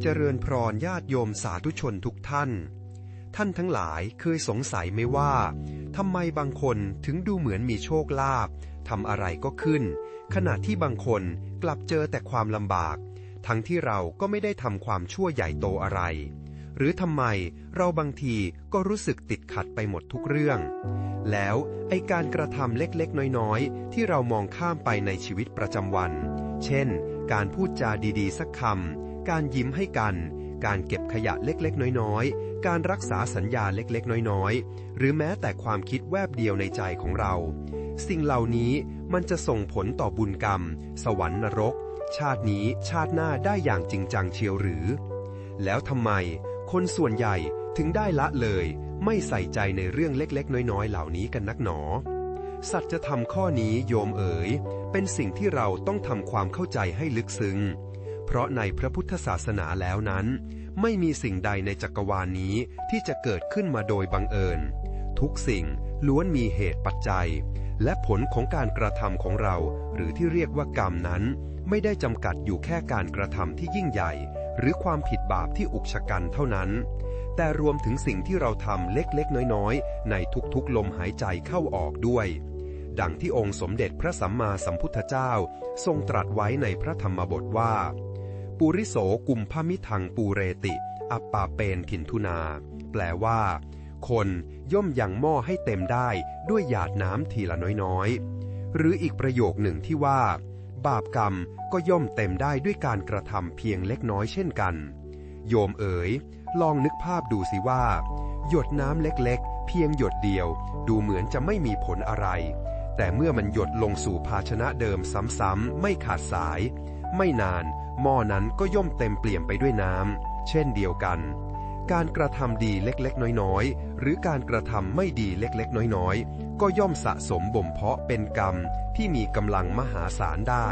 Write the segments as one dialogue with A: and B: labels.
A: เจริญพรญาติโยมสาธุชนทุกท่าน ท่านทั้งหลายเคยสงสัยไหมว่าทำไมบางคนถึงดูเหมือนมีโชคลาภทำอะไรก็ขึ้น ขณะที่บางคนกลับเจอแต่ความลำบาก ทั้งที่เราก็ไม่ได้ทำความชั่วใหญ่โตอะไร หรือทำไมเราบางทีก็รู้สึกติดขัดไปหมดทุกเรื่อง แล้วไอการกระทำเล็กๆ น้อยๆ ที่เรามองข้ามไปในชีวิตประจำวัน เช่น การพูดจาดีๆ สักคำ การยิ้มให้กัน การเก็บขยะเล็กๆ น้อยๆ การรักษาสัญญาเล็กๆ น้อยๆ หรือแม้แต่ความคิดแวบเดียวในใจของเรา สิ่งเหล่านี้มันจะส่งผลต่อบุญกรรม สวรรค์นรก ชาตินี้ชาติหน้าได้อย่างจริงจังเชียวหรือ แล้วทำไม คนส่วนใหญ่ถึงได้ละเลย ไม่ใส่ใจในเรื่องเล็กๆ น้อยๆ เหล่านี้กันนักหนอสัจธรรมข้อนี้โยมเอ๋ย เป็นสิ่งที่เราต้องทำความเข้าใจให้ลึกซึ้ง เพราะในพระพุทธศาสนาแล้วนั้น ไม่มีสิ่งใดในจักรวาลนี้ที่จะเกิดขึ้นมาโดยบังเอิญ ทุกสิ่งล้วนมีเหตุปัจจัย และผลของการกระทำของเรา หรือที่เรียกว่ากรรมนั้น ไม่ได้จำกัดอยู่แค่การกระทำที่ยิ่งใหญ่ หรือความผิดบาปที่อุกชะกันเท่านั้น แต่รวมถึงสิ่งที่เราทำเล็กๆ น้อยๆ ในทุกๆลมหายใจเข้าออกด้วยดังที่องค์สมเด็จพระสัมมาสัมพุทธเจ้า ทรงตรัสไว้ในพระธรรมบทว่า ปุริโสกุมพมิทังปูเรติ อัปปาเปนขินทุนา แปลว่า คนย่อมยังหม้อให้เต็มได้ด้วยหยาดน้ำทีละน้อยๆ หรืออีกประโยคหนึ่งที่ว่า บาปกรรมก็ย่อมเต็มได้ด้วยการกระทำเพียงเล็กน้อยเช่นกัน โยมเอ๋ย ลองนึกภาพดูสิว่า หยดน้ำเล็กๆ เพียงหยดเดียว ดูเหมือนจะไม่มีผลอะไร แต่เมื่อมันหยดลงสู่ภาชนะเดิมซ้ำๆไม่ขาดสาย ไม่นาน หม้อนั้นก็ย่อมเต็มเปลี่ยมไปด้วยน้ำ เช่นเดียวกัน การกระทำดีเล็กๆ น้อยๆ หรือการกระทำไม่ดีเล็กๆ น้อยๆ ก็ย่อมสะสมบ่มเพาะเป็นกรรมที่มีกำลังมหาศาลได้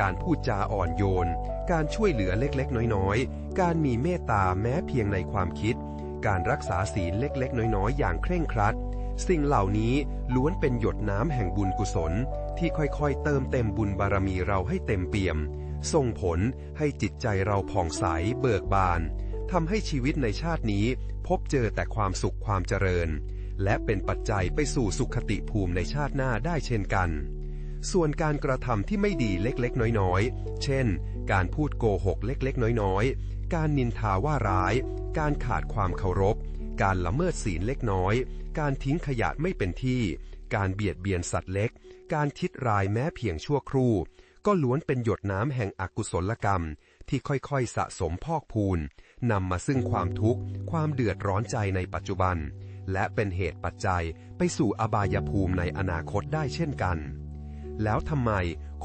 A: การพูดจาอ่อนโยน การช่วยเหลือเล็กๆ น้อยๆ การมีเมตตาแม้เพียงในความคิด การรักษาศีลเล็กๆ น้อยๆ อย่างเคร่งครัดสิ่งเหล่านี้ล้วนเป็นหยดน้ำแห่งบุญกุศล ที่ค่อยๆ เติมเต็มบุญบารมีเราให้เต็มเปี่ยม ส่งผลให้จิตใจเราผ่องใสเบิกบานทำให้ชีวิตในชาตินี้พบเจอแต่ความสุขความเจริญ และเป็นปัจจัยไปสู่สุขติภูมิในชาติหน้าได้เช่นกัน ส่วนการกระทำที่ไม่ดีเล็กๆ น้อยๆ เช่น การพูดโกหกเล็กๆ น้อยๆ การนินทาว่าร้าย การขาดความเคารพ การละเมิดศีลเล็กน้อย การทิ้งขยะไม่เป็นที่ การเบียดเบียนสัตว์เล็ก การคิดร้ายแม้เพียงชั่วครู่ ก็ล้วนเป็นหยดน้ำแห่งอกุศลกรรมที่ค่อยๆสะสมพอกพูนนำมาซึ่งความทุกข์ ความเดือดร้อนใจในปัจจุบัน และเป็นเหตุปัจจัยไปสู่อบายภูมิในอนาคตได้เช่นกัน แล้วทำไม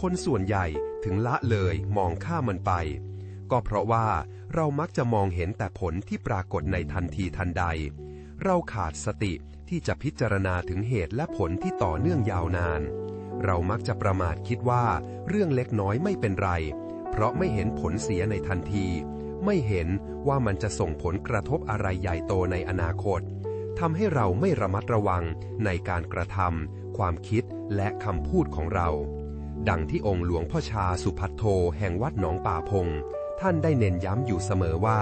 A: คนส่วนใหญ่ถึงละเลยมองข้ามมันไป ก็เพราะว่าเรามักจะมองเห็นแต่ผลที่ปรากฏในทันทีทันใด เราขาดสติที่จะพิจารณาถึงเหตุและผลที่ต่อเนื่องยาวนาน เรามักจะประมาทคิดว่า เรื่องเล็กน้อยไม่เป็นไร เพราะไม่เห็นผลเสียในทันที ไม่เห็นว่ามันจะส่งผลกระทบอะไรใหญ่โตในอนาคตทำให้เราไม่ระมัดระวังในการกระทำความคิดและคำพูดของเรา ดังที่องค์หลวงพ่อชาสุพัทโทแห่งวัดหนองป่าพง ท่านได้เน้นย้ำอยู่เสมอว่า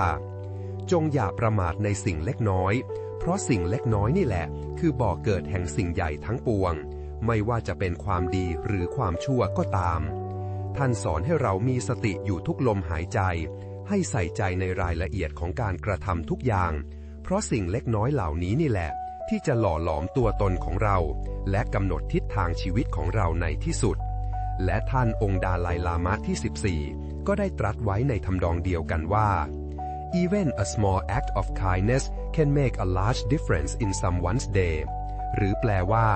A: จงอย่าประมาทในสิ่งเล็กน้อย เพราะสิ่งเล็กน้อยนี่แหละ คือบ่อเกิดแห่งสิ่งใหญ่ทั้งปวง ไม่ว่าจะเป็นความดีหรือความชั่วก็ตาม ท่านสอนให้เรามีสติอยู่ทุกลมหายใจ ให้ใส่ใจในรายละเอียดของการกระทำทุกอย่าง เพราะสิ่งเล็กน้อยเหล่านี้นี่แหละ ที่จะหล่อหลอมตัวตนของเรา และกำหนดทิศทางชีวิตของเราในที่สุด และท่านองค์ดาไลลามะที่ 14 ก็ได้ตรัสไว้ในทำดองเดียวกันว่า even a small act of kindness can make a large difference in someone's day หรือแปลว่า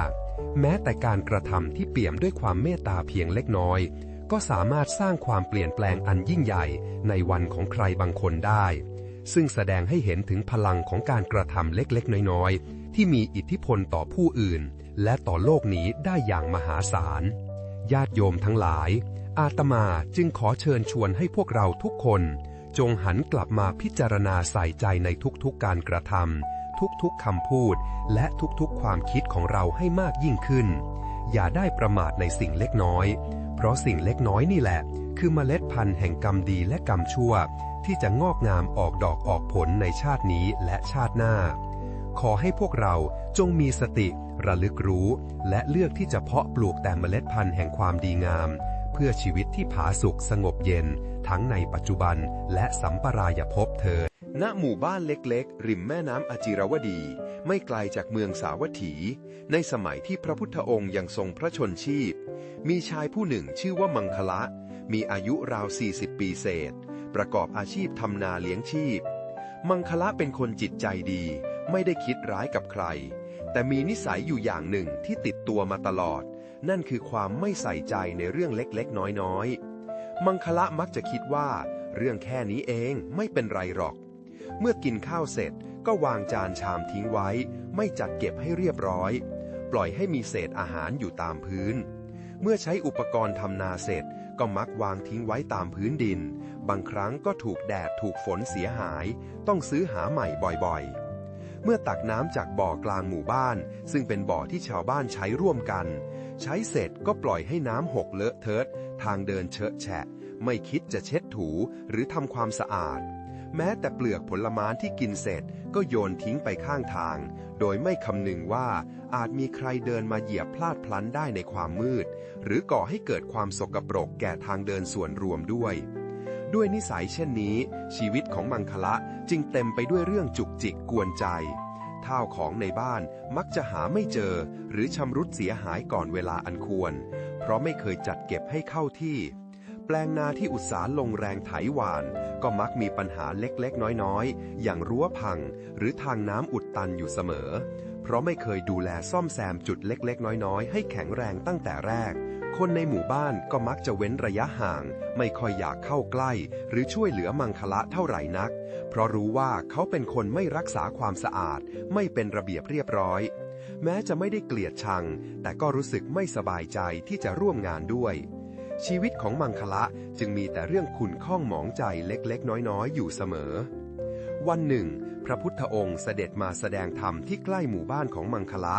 A: แม้แต่การกระทำที่เปี่ยมด้วยความเมตตาเพียงเล็กน้อย ก็สามารถสร้างความเปลี่ยนแปลงอันยิ่งใหญ่ในวันของใครบางคนได้ ซึ่งแสดงให้เห็นถึงพลังของการกระทำเล็กๆ น้อยๆ ที่มีอิทธิพลต่อผู้อื่น และต่อโลกนี้ได้อย่างมหาศาล ญาติโยมทั้งหลาย อาตมาจึงขอเชิญชวนให้พวกเราทุกคน จงหันกลับมาพิจารณาใส่ใจในทุกๆการกระทำ ทุกๆคำพูด และทุกๆความคิดของเราให้มากยิ่งขึ้น อย่าได้ประมาทในสิ่งเล็กน้อย เพราะสิ่งเล็กน้อยนี่แหละ คือเมล็ดพันธุ์แห่งกรรมดีและกรรมชั่ว ที่จะงอกงามออกดอกออกผลในชาตินี้และชาติหน้า ขอให้พวกเราจงมีสติ ระลึกรู้ และเลือกที่จะเพาะปลูกแต่เมล็ดพันธุ์แห่งความดีงามเพื่อชีวิตที่ผาสุกสงบเย็น ทั้งในปัจจุบันและสัมปรายภพเธอ
B: ณหมู่บ้านเล็กๆ ริมแม่น้ำอจิรวดี ไม่ไกลจากเมืองสาวัตถี ในสมัยที่พระพุทธองค์ยังทรงพระชนชีพ มีชายผู้หนึ่งชื่อว่ามังคละ มีอายุราว 40 ปีเศษ ประกอบอาชีพทำนาเลี้ยงชีพ มังคละเป็นคนจิตใจดี ไม่ได้คิดร้ายกับใคร แต่มีนิสัยอยู่อย่างหนึ่งที่ติดตัวมาตลอด นั่นคือความไม่ใส่ใจในเรื่องเล็กๆ น้อยๆ มังคละมักจะคิดว่า เรื่องแค่นี้เองไม่เป็นไรหรอก เมื่อกินข้าวเสร็จก็วางจานชามทิ้งไว้ ไม่จัดเก็บให้เรียบร้อย ปล่อยให้มีเศษอาหารอยู่ตามพื้น เมื่อใช้อุปกรณ์ทำนาเสร็จก็มักวางทิ้งไว้ตามพื้นดิน บางครั้งก็ถูกแดดถูกฝนเสียหาย ต้องซื้อหาใหม่บ่อยๆ เมื่อตักน้ำจากบ่อกลางหมู่บ้าน ซึ่งเป็นบ่อที่ชาวบ้านใช้ร่วมกัน ใช้เสร็จก็ปล่อยให้น้ำหกเลอะเทอะทางเดินเชอะแฉะ ไม่คิดจะเช็ดถูหรือทำความสะอาด แม้แต่เปลือกผลไม้ที่กินเสร็จก็โยนทิ้งไปข้างทาง โดยไม่คำนึงว่าอาจมีใครเดินมาเหยียบพลาดพลั้นได้ในความมืด หรือก่อให้เกิดความสกปรกแก่ทางเดินส่วนรวมด้วย ด้วยนิสัยเช่นนี้ ชีวิตของมังคละจึงเต็มไปด้วยเรื่องจุกจิกกวนใจข้าวของในบ้านมักจะหาไม่เจอ หรือชำรุดเสียหายก่อนเวลาอันควร เพราะไม่เคยจัดเก็บให้เข้าที่ แปลงนาที่อุตสาห์ลงแรงไถหวาน ก็มักมีปัญหาเล็กๆ น้อยๆ อย่างรั้วพัง หรือทางน้ำอุดตันอยู่เสมอ เพราะไม่เคยดูแลซ่อมแซมจุดเล็กๆ น้อยๆ ให้แข็งแรงตั้งแต่แรก คนในหมู่บ้านก็มักจะเว้นระยะห่าง ไม่ค่อยอยากเข้าใกล้ หรือช่วยเหลือมังคละเท่าไหร่นัก เพราะรู้ว่าเขาเป็นคนไม่รักษาความสะอาด ไม่เป็นระเบียบเรียบร้อยแม้จะไม่ได้เกลียดชัง แต่ก็รู้สึกไม่สบายใจที่จะร่วมงานด้วย ชีวิตของมังคละจึงมีแต่เรื่องขุนข้องหมองใจเล็กๆ น้อยๆ อยู่เสมอ วันหนึ่ง พระพุทธองค์เสด็จมาแสดงธรรมที่ใกล้หมู่บ้านของมังคละ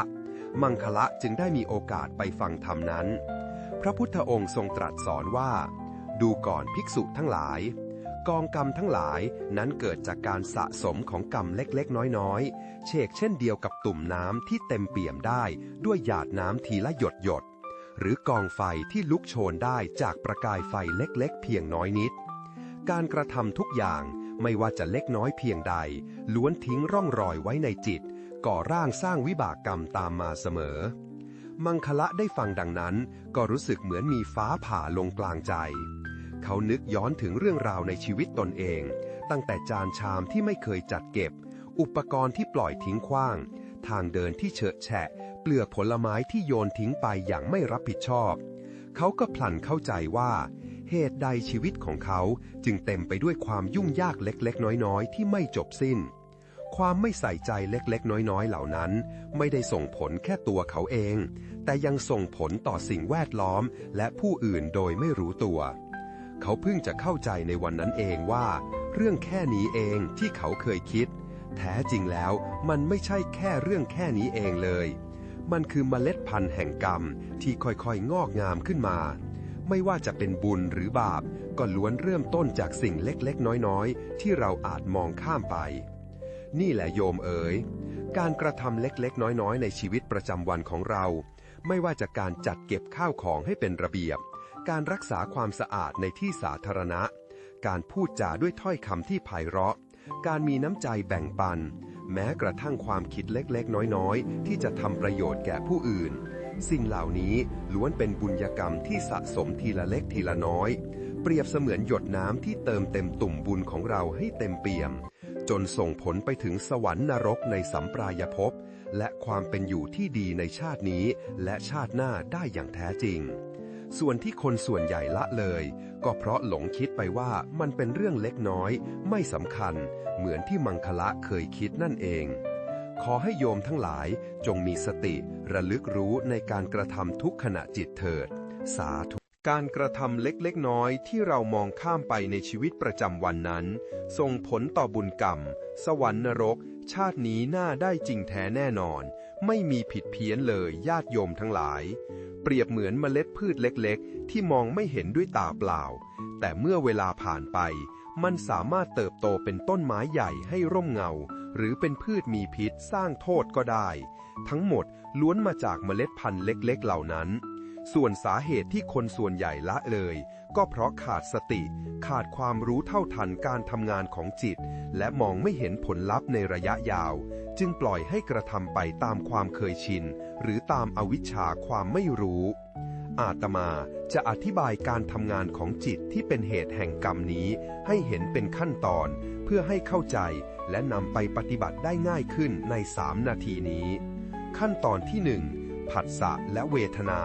B: มังคละจึงได้มีโอกาสไปฟังธรรมนั้น พระพุทธองค์ทรงตรัสสอนว่า ดูก่อนภิกษุทั้งหลาย กองกรรมทั้งหลายนั้นเกิดจากการสะสมของกรรมเล็กๆ น้อยๆ เชกเช่นเดียวกับตุ่มน้ำที่เต็มเปี่ยมได้ด้วยหยาดน้ำทีละหยดหยด หรือกองไฟที่ลุกโชนได้จากประกายไฟเล็กๆ เพียงน้อยนิด การกระทำทุกอย่างไม่ว่าจะเล็กน้อยเพียงใด ล้วนทิ้งร่องรอยไว้ในจิต ก่อร่างสร้างวิบากกรรมตามมาเสมอ มังคละได้ฟังดังนั้น ก็รู้สึกเหมือนมีฟ้าผ่าลงกลางใจ เขานึกย้อนถึงเรื่องราวในชีวิตตนเอง ตั้งแต่จานชามที่ไม่เคยจัดเก็บ อุปกรณ์ที่ปล่อยทิ้งขว้าง ทางเดินที่เฉอะแฉะ เปลือกผลไม้ที่โยนทิ้งไปอย่างไม่รับผิดชอบ เขาก็พลันเข้าใจว่า เหตุใดชีวิตของเขาจึงเต็มไปด้วยความยุ่งยากเล็กๆ น้อยๆ ที่ไม่จบสิ้น ความไม่ใส่ใจเล็กๆ น้อยๆ เหล่านั้น ไม่ได้ส่งผลแค่ตัวเขาเอง แต่ยังส่งผลต่อสิ่งแวดล้อมและผู้อื่นโดยไม่รู้ตัว เขาเพิ่งจะเข้าใจในวันนั้นเองว่า เรื่องแค่นี้เองที่เขาเคยคิดแท้จริงแล้วมันไม่ใช่แค่เรื่องแค่นี้เองเลย มันคือเมล็ดพันธุ์แห่งกรรมที่ค่อยๆ งอกงามขึ้นมา ไม่ว่าจะเป็นบุญหรือบาป ก็ล้วนเริ่มต้นจากสิ่งเล็กๆ น้อยๆ ที่เราอาจมองข้ามไป นี่แหละโยมเอ๋ย การกระทำเล็กๆ น้อยๆ ในชีวิตประจำวันของเรา ไม่ว่าจะการจัดเก็บข้าวของให้เป็นระเบียบ การรักษาความสะอาดในที่สาธารณะ การพูดจาด้วยถ้อยคำที่ไพเราะ การมีน้ำใจแบ่งปัน แม้กระทั่งความคิดเล็กๆ น้อยๆ ที่จะทำประโยชน์แก่ผู้อื่น สิ่งเหล่านี้ล้วนเป็นบุญกรรมที่สะสมทีละเล็กทีละน้อย เปรียบเสมือนหยดน้ำที่เติมเต็มตุ่มบุญของเราให้เต็มเปี่ยม จนส่งผลไปถึงสวรรค์นรกในสัมปรายภพและความเป็นอยู่ที่ดีในชาตินี้ และชาติหน้าได้อย่างแท้จริง ส่วนที่คนส่วนใหญ่ละเลย ก็เพราะหลงคิดไปว่ามันเป็นเรื่องเล็กน้อย ไม่สำคัญ เหมือนที่มังคละเคยคิดนั่นเอง ขอให้โยมทั้งหลายจงมีสติระลึกรู้ในการกระทำทุกขณะจิตเถิด สาธุการกระทำเล็กๆน้อยๆที่เรามองข้ามไปในชีวิตประจำวันนั้น ส่งผลต่อบุญกรรม สวรรค์นรก ชาตินี้น่าได้จริงแท้แน่นอน ไม่มีผิดเพี้ยนเลยญาติโยมทั้งหลาย เปรียบเหมือนเมล็ดพืชเล็กๆ ที่มองไม่เห็นด้วยตาเปล่า แต่เมื่อเวลาผ่านไป มันสามารถเติบโตเป็นต้นไม้ใหญ่ให้ร่มเงา หรือเป็นพืชมีพิษสร้างโทษก็ได้ ทั้งหมดล้วนมาจากเมล็ดพันธุ์เล็กๆ เหล่านั้น ส่วนสาเหตุที่คนส่วนใหญ่ละเลย ก็เพราะขาดสติ ขาดความรู้เท่าทันการทำงานของจิต และมองไม่เห็นผลลัพธ์ในระยะยาว จึงปล่อยให้กระทำไปตามความเคยชิน หรือตามอวิชชาความไม่รู้ อาตมาจะอธิบายการทำงานของจิตที่เป็นเหตุแห่งกรรมนี้ ให้เห็นเป็นขั้นตอน เพื่อให้เข้าใจและนำไปปฏิบัติได้ง่ายขึ้นใน 3 นาทีนี้ ขั้นตอนที่ 1 ผัสสะและเวทนา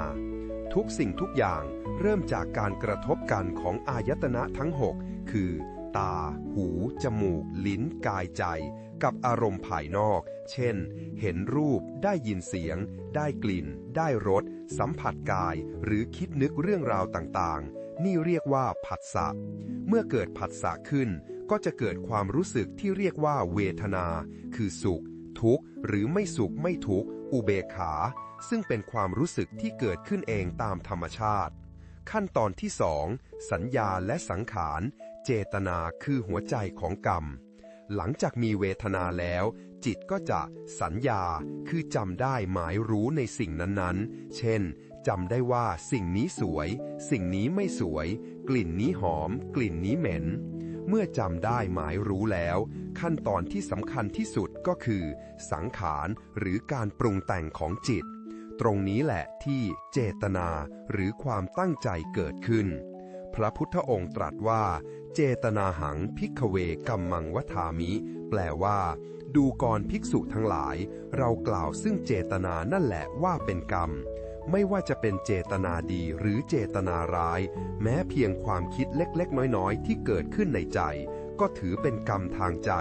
B: ทุกสิ่งทุกอย่างเริ่มจากการกระทบกันของอายตนะทั้ง 6 คือ ตา หู จมูก ลิ้น กายใจ กับอารมณ์ภายนอก เช่น เห็นรูป ได้ยินเสียง ได้กลิ่น ได้รส สัมผัสกาย หรือคิดนึกเรื่องราวต่างๆ นี่เรียกว่าผัสสะ เมื่อเกิดผัสสะขึ้น ก็จะเกิดความรู้สึกที่เรียกว่าเวทนา คือสุข ทุกข์ หรือไม่สุขไม่ทุกข์ อุเบกขา ซึ่งเป็นความรู้สึกที่เกิดขึ้นเองตามธรรมชาติ ขั้นตอนที่สองสัญญาและสังขาร เจตนาคือหัวใจของกรรม หลังจากมีเวทนาแล้ว จิตก็จะสัญญาคือจำได้หมายรู้ในสิ่งนั้นๆ เช่นจำได้ว่าสิ่งนี้สวย สิ่งนี้ไม่สวย กลิ่นนี้หอม กลิ่นนี้เหม็น เมื่อจำได้หมายรู้แล้ว ขั้นตอนที่สำคัญที่สุดก็คือ สังขารหรือการปรุงแต่งของจิต ตรงนี้แหละที่เจตนาหรือความตั้งใจเกิดขึ้น พระพุทธองค์ตรัสว่า เจตนาหังพิกเวกัมมังวทามิ แปลว่า ดูกรภิกษุทั้งหลาย เรากล่าวซึ่งเจตนานั่นแหละว่าเป็นกรรมไม่ว่าจะเป็นเจตนาดีหรือเจตนาร้าย แม้เพียงความคิดเล็กๆ น้อยๆ ที่เกิดขึ้นในใจ ก็ถือเป็นกรรมทางใจ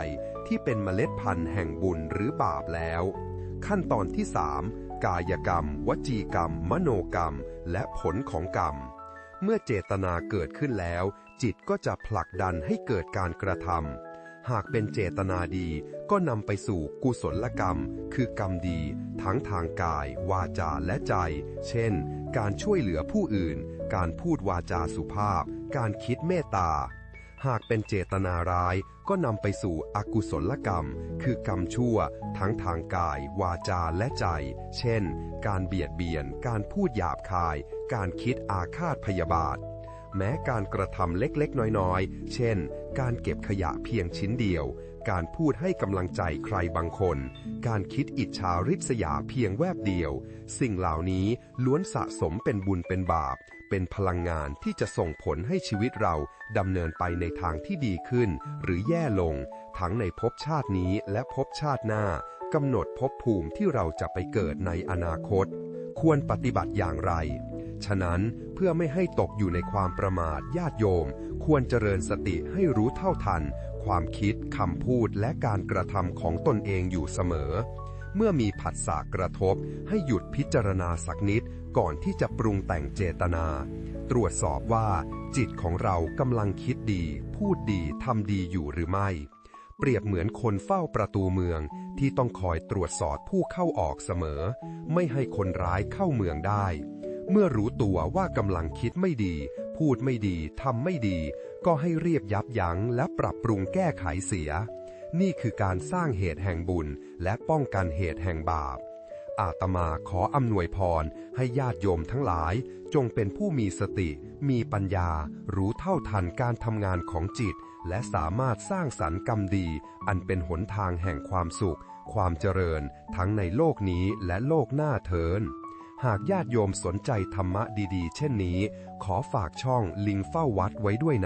B: ที่เป็นเมล็ดพันธุ์แห่งบุญหรือบาปแล้ว ขั้นตอนที่สามกายกรรม วจีกรรม มโนกรรม และผลของกรรม เมื่อเจตนาเกิดขึ้นแล้ว จิตก็จะผลักดันให้เกิดการกระทำหากเป็นเจตนาดีก็นำไปสู่กุศลกรรม คือกรรมดี ทั้งทางกาย วาจาและใจ เช่น การช่วยเหลือผู้อื่น การพูดวาจาสุภาพ การคิดเมตตา หากเป็นเจตนาร้ายก็นำไปสู่อกุศลกรรม คือกรรมชั่ว ทั้งทางกาย วาจาและใจ เช่น การเบียดเบียน การพูดหยาบคาย การคิดอาฆาตพยาบาท แม้การกระทำเล็กๆ น้อยๆ เช่น การเก็บขยะเพียงชิ้นเดียว การพูดให้กำลังใจใครบางคน การคิดอิจฉาริษยาเพียงแวบเดียว สิ่งเหล่านี้ล้วนสะสมเป็นบุญเป็นบาป เป็นพลังงานที่จะส่งผลให้ชีวิตเราดำเนินไปในทางที่ดีขึ้น หรือแย่ลง ทั้งในภพชาตินี้และภพชาติหน้ากำหนดภพภูมิที่เราจะไปเกิดในอนาคต ควรปฏิบัติอย่างไรฉะนั้นเพื่อไม่ให้ตกอยู่ในความประมาทญาติโยม ควรเจริญสติให้รู้เท่าทัน ความคิดคำพูดและการกระทำของตนเองอยู่เสมอ เมื่อมีผัสสะกระทบ ให้หยุดพิจารณาสักนิดก่อนที่จะปรุงแต่งเจตนา ตรวจสอบว่า จิตของเรากำลังคิดดี พูดดีทำดีอยู่หรือไม่ เปรียบเหมือนคนเฝ้าประตูเมืองที่ต้องคอยตรวจสอบผู้เข้าออกเสมอ ไม่ให้คนร้ายเข้าเมืองได้ เมื่อรู้ตัวว่ากำลังคิดไม่ดี พูดไม่ดีทำไม่ดี ก็ให้เรียบยับยั้งและปรับปรุงแก้ไขเสีย นี่คือการสร้างเหตุแห่งบุญและป้องกันเหตุแห่งบาป อาตมาขออำนวยพรให้ญาติโยมทั้งหลาย จงเป็นผู้มีสติ มีปัญญา รู้เท่าทันการทำงานของจิต และสามารถสร้างสรรค์กรรมดี อันเป็นหนทางแห่งความสุข ความเจริญ ทั้งในโลกนี้และโลกหน้าเทินหากญาติโยมสนใจธรรมะดีๆ เช่นนี้ ขอฝากช่องลิงเฝ้าวัดไว้ด้วยนะ